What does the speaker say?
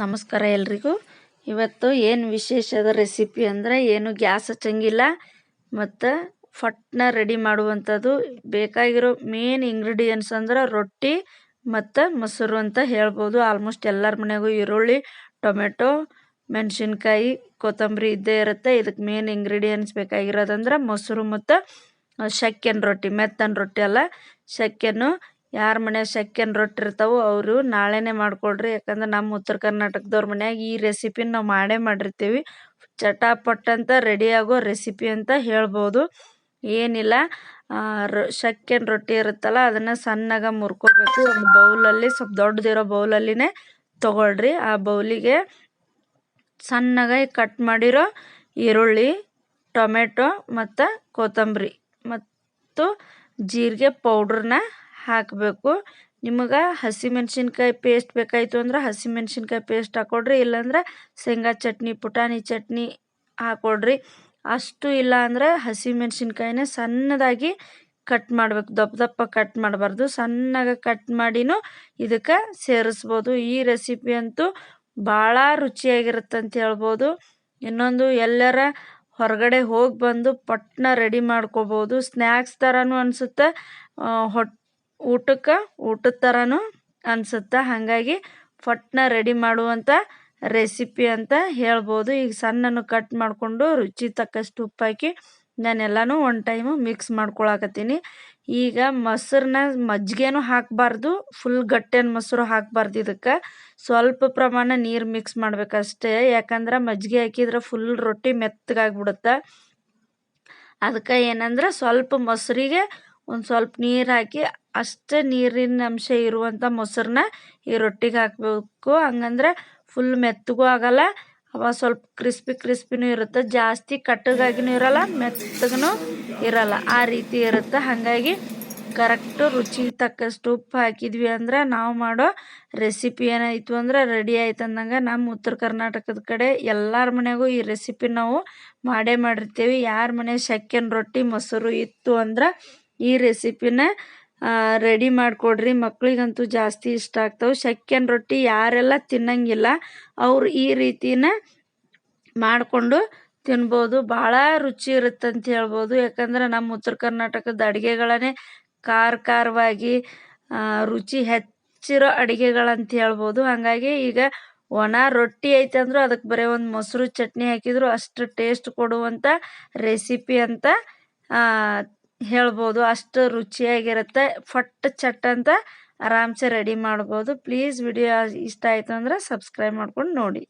ನಮಸ್ಕಾರ ಎಲ್ರಿಗೂ. ಇವತ್ತು ಏನು ವಿಶೇಷದ ರೆಸಿಪಿ ಅಂದರೆ ಏನು ಗ್ಯಾಸ್ ಹಚ್ಚಂಗಿಲ್ಲ, ಮತ್ತು ಫಟ್ನ ರೆಡಿ ಮಾಡುವಂಥದ್ದು ಬೇಕಾಗಿರೋ ಮೇನ್ ಇಂಗ್ರೀಡಿಯೆಂಟ್ಸ್ ಅಂದ್ರೆ ರೊಟ್ಟಿ ಮತ್ತು ಮೊಸರು ಅಂತ ಹೇಳ್ಬೋದು. ಆಲ್ಮೋಸ್ಟ್ ಎಲ್ಲರ ಮನೆಗೂ ಈರುಳ್ಳಿ, ಟೊಮೆಟೊ, ಮೆಣಸಿನ್ಕಾಯಿ, ಕೊತ್ತಂಬರಿ ಇದ್ದೇ ಇರುತ್ತೆ. ಇದಕ್ಕೆ ಮೇನ್ ಇಂಗ್ರೀಡಿಯೆಂಟ್ಸ್ ಬೇಕಾಗಿರೋದಂದ್ರೆ ಮೊಸರು ಮತ್ತು ಶಕ್ಕೆನ ರೊಟ್ಟಿ, ಮೆತ್ತನ ರೊಟ್ಟಿ ಅಲ್ಲ, ಶಕ್ಕೆನ್ನು ಯಾರ ಮನ್ಯಾಗ ಶಕ್ಕೆನ್ ರೊಟ್ಟಿ ಇರ್ತಾವು ಅವರು ನಾಳೆನೇ ಮಾಡ್ಕೊಳ್ರಿ. ಯಾಕಂದ್ರೆ ನಮ್ಮ ಉತ್ತರ ಕರ್ನಾಟಕದವ್ರ ಮನ್ಯಾಗ ಈ ರೆಸಿಪಿನ ನಾವು ಮಾಡೇ ಮಾಡಿರ್ತೀವಿ. ಚಟಾಪಟ್ ಅಂತ ರೆಡಿ ಆಗೋ ರೆಸಿಪಿ ಅಂತ ಹೇಳ್ಬೋದು. ಏನಿಲ್ಲ ಶಕ್ಕೆನ್ ರೊಟ್ಟಿ ಇರುತ್ತಲ್ಲ ಅದನ್ನು ಸಣ್ಣಗೆ ಮುರ್ಕೋಬೇಕು. ಒಂದು ಬೌಲಲ್ಲಿ ಸ್ವಲ್ಪ ದೊಡ್ಡದಿರೋ ಬೌಲಲ್ಲಿನೇ ತೊಗೊಳ್ರಿ. ಆ ಬೌಲಿಗೆ ಸಣ್ಣಗೆ ಕಟ್ ಮಾಡಿರೋ ಈರುಳ್ಳಿ, ಟೊಮೆಟೊ ಮತ್ತು ಕೊತ್ತಂಬರಿ ಮತ್ತು ಜೀರಿಗೆ ಪೌಡ್ರನ್ನ ಹಾಕಬೇಕು. ನಿಮಗೆ ಹಸಿಮೆಣ್ಸಿನ್ಕಾಯಿ ಪೇಸ್ಟ್ ಬೇಕಾಯಿತು ಅಂದ್ರೆ ಹಸಿಮೆಣ್ಸಿನ್ಕಾಯಿ ಪೇಸ್ಟ್ ಹಾಕ್ಕೊಡ್ರಿ ಇಲ್ಲಾಂದ್ರೆ ಶೇಂಗಾ ಚಟ್ನಿ, ಪುಟಾಣಿ ಚಟ್ನಿ ಹಾಕ್ಕೊಡ್ರಿ ಅಷ್ಟು ಇಲ್ಲ ಅಂದರೆ ಹಸಿಮೆಣ್ಸಿನ್ಕಾಯಿನ ಸಣ್ಣದಾಗಿ ಕಟ್ ಮಾಡಬೇಕು. ದಪ್ಪ ದಪ್ಪ ಕಟ್ ಮಾಡಬಾರ್ದು. ಸಣ್ಣಗೆ ಕಟ್ ಮಾಡಿನೂ ಇದಕ್ಕೆ ಸೇರಿಸ್ಬೋದು. ಈ ರೆಸಿಪಿ ಅಂತೂ ಭಾಳ ರುಚಿಯಾಗಿರುತ್ತೆ ಅಂತ ಹೇಳ್ಬೋದು. ಇನ್ನೊಂದು ಎಲ್ಲರ ಹೊರಗಡೆ ಹೋಗಿ ಬಂದು ಪಟ್ನ ರೆಡಿ ಮಾಡ್ಕೋಬೋದು. ಸ್ನ್ಯಾಕ್ಸ್ ಥರನೂ ಅನಿಸುತ್ತೆ ಹೊಟ್ಟೆ ಊಟಕ್ಕೆ ಊಟದ ಥರನೂ ಅನಿಸುತ್ತೆ. ಹಾಗಾಗಿ ಫಟ್ನ ರೆಡಿ ಮಾಡುವಂಥ ರೆಸಿಪಿ ಅಂತ ಹೇಳ್ಬೋದು. ಈಗ ಸಣ್ಣನು ಕಟ್ ಮಾಡಿಕೊಂಡು ರುಚಿ ತಕ್ಕಷ್ಟು ಉಪ್ಪು ಹಾಕಿ ನಾನೆಲ್ಲನೂ ಒನ್ ಟೈಮು ಮಿಕ್ಸ್ ಮಾಡ್ಕೊಳಕತ್ತೀನಿ. ಈಗ ಮೊಸರನ್ನ ಮಜ್ಜಿಗೆನೂ ಹಾಕಬಾರ್ದು, ಫುಲ್ ಗಟ್ಟೆನ ಮೊಸರು ಹಾಕಬಾರ್ದು ಇದಕ್ಕೆ. ಸ್ವಲ್ಪ ಪ್ರಮಾಣ ನೀರು ಮಿಕ್ಸ್ ಮಾಡ್ಬೇಕಷ್ಟೇ. ಯಾಕಂದ್ರೆ ಮಜ್ಜಿಗೆ ಹಾಕಿದ್ರೆ ಫುಲ್ ರೊಟ್ಟಿ ಮೆತ್ತಗಾಗ್ಬಿಡುತ್ತೆ. ಅದಕ್ಕೆ ಏನಂದ್ರೆ ಸ್ವಲ್ಪ ಮೊಸರಿಗೆ ಒಂದು ಸ್ವಲ್ಪ ನೀರು ಹಾಕಿ ಅಷ್ಟೇ ನೀರಿನ ಅಂಶ ಇರುವಂಥ ಮೊಸರನ್ನ ಈ ರೊಟ್ಟಿಗೆ ಹಾಕಬೇಕು. ಹಂಗಂದ್ರೆ ಫುಲ್ ಮೆತ್ತಗೂ ಆಗಲ್ಲ. ಅವ ಸ್ವಲ್ಪ ಕ್ರಿಸ್ಪಿ ಕ್ರಿಸ್ಪಿನೂ ಇರುತ್ತೆ. ಜಾಸ್ತಿ ಕಟ್ಟಗಾಗಿನೂ ಇರಲ್ಲ ಮೆತ್ತಗೂ ಇರಲ್ಲ. ಆ ರೀತಿ ಇರುತ್ತೆ. ಹಾಗಾಗಿ ಕರೆಕ್ಟು ರುಚಿಗೆ ತಕ್ಕಷ್ಟು ಉಪ್ಪು ಹಾಕಿದ್ವಿ ಅಂದ್ರೆ ನಾವು ಮಾಡೋ ರೆಸಿಪಿ ಏನಾಯಿತು ಅಂದ್ರೆ ರೆಡಿ ಆಯ್ತು ಅಂದಂಗೆ ನಮ್ಮ ಉತ್ತರ ಕರ್ನಾಟಕದ ಕಡೆ ಎಲ್ಲರ ಮನೆಗೂ ಈ ರೆಸಿಪಿ ನಾವು ಮಾಡೇ ಮಾಡಿರ್ತೀವಿ. ಯಾರ ಮನೆ ಶಕ್ಕೆನ ರೊಟ್ಟಿ, ಮೊಸರು ಇತ್ತು ಅಂದ್ರೆ ಈ ರೆಸಿಪಿನ ರೆಡಿ ಮಾಡಿಕೊಡ್ರಿ. ಮಕ್ಳಿಗಂತೂ ಜಾಸ್ತಿ ಇಷ್ಟ ಆಗ್ತವೆ. ಶಕ್ಯನ್ ರೊಟ್ಟಿ ಯಾರೆಲ್ಲ ತಿನ್ನಂಗಿಲ್ಲ, ಅವ್ರು ಈ ರೀತಿನ ಮಾಡಿಕೊಂಡು ತಿನ್ಬೋದು. ಭಾಳ ರುಚಿ ಇರುತ್ತೆ ಅಂತ ಹೇಳ್ಬೋದು. ಯಾಕಂದ್ರೆ ನಮ್ಮ ಉತ್ತರ ಕರ್ನಾಟಕದ ಅಡುಗೆಗಳನ್ನೇ ಖಾರ ಖಾರವಾಗಿ ರುಚಿ ಹೆಚ್ಚಿರೋ ಅಡುಗೆಗಳಂತ ಹೇಳ್ಬೋದು. ಹಾಗಾಗಿ ಈಗ ಒಣ ರೊಟ್ಟಿ ಐತೆ ಅಂದರೂ ಅದಕ್ಕೆ ಬರೀ ಒಂದು ಮೊಸರು ಚಟ್ನಿ ಹಾಕಿದ್ರು ಅಷ್ಟು ಟೇಸ್ಟ್ ಕೊಡುವಂಥ ರೆಸಿಪಿ ಅಂತ ಹೇಳ್ಬೋದು. ಅಷ್ಟು ರುಚಿಯಾಗಿರುತ್ತೆ. ಫಟ್ ಚಟ್ ಅಂತ ಆರಾಮ್ಸೆ ರೆಡಿ ಮಾಡ್ಬೋದು. ಪ್ಲೀಸ್ ವಿಡಿಯೋ ಇಷ್ಟ ಆಯಿತು ಅಂದರೆ ಸಬ್ಸ್ಕ್ರೈಬ್ ಮಾಡ್ಕೊಂಡು ನೋಡಿ.